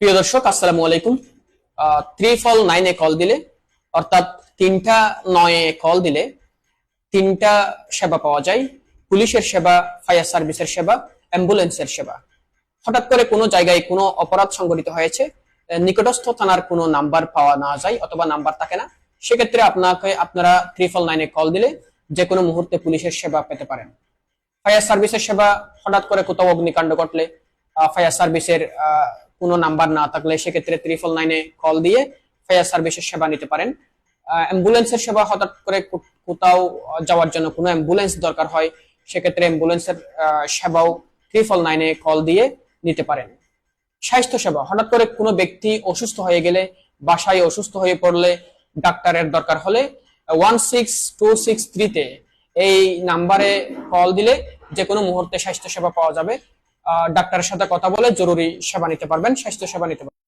প্রিয় দর্শক, আসসালামু আলাইকুম। ত্রিফল নাইনে কল দিলে, অর্থাৎ তিনটা নয়ে কল দিলে তিনটা সেবা পাওয়া যায়। পুলিশের সেবা ফায়ার সার্ভিসের সেবা অ্যাম্বুলেন্সের সেবা। হঠাৎ করে কোনো জায়গায় কোনো অপরাধ সংঘটিত হয়েছে নিকটস্থ থানার কোনো নাম্বার পাওয়া না যায় অথবা নাম্বার থাকে না, সেক্ষেত্রে আপনাকে আপনারা ত্রিফল নাইনে কল দিলে যে কোনো মুহূর্তে পুলিশের সেবা পেতে পারেন। ফায়ার সার্ভিসের সেবা হঠাৎ করে কোথাও অগ্নিকাণ্ড ঘটলে ফায়ার সার্ভিসের কোনো নাম্বার না থাকলে সেক্ষেত্রে ত্রিফল নাইনে কল দিয়ে ফায়ার সার্ভিসের সেবা নিতে পারেন। অ্যাম্বুলেন্সের সেবা হঠাৎ করে কোথাও যাওয়ার জন্য কোনো অ্যাম্বুলেন্স দরকার হয়, সেক্ষেত্রে অ্যাম্বুলেন্সের সেবাও ত্রিফল নাইনে কল দিয়ে নিতে পারেন। স্বাস্থ্য সেবা, হঠাৎ করে কোনো ব্যক্তি অসুস্থ হয়ে গেলে, বাসায় অসুস্থ হয়ে পড়লে ডাক্তারের দরকার হলে ওয়ান সিক্স টু সিক্স থ্রিতে এই নাম্বারে কল দিলে যে কোনো মুহূর্তে স্বাস্থ্য সেবা পাওয়া যাবে। ডাক্তারের সাথে কথা বলে জরুরি সেবা নিতে পারবেন স্বাস্থ্য সেবা নিতে পারবেন।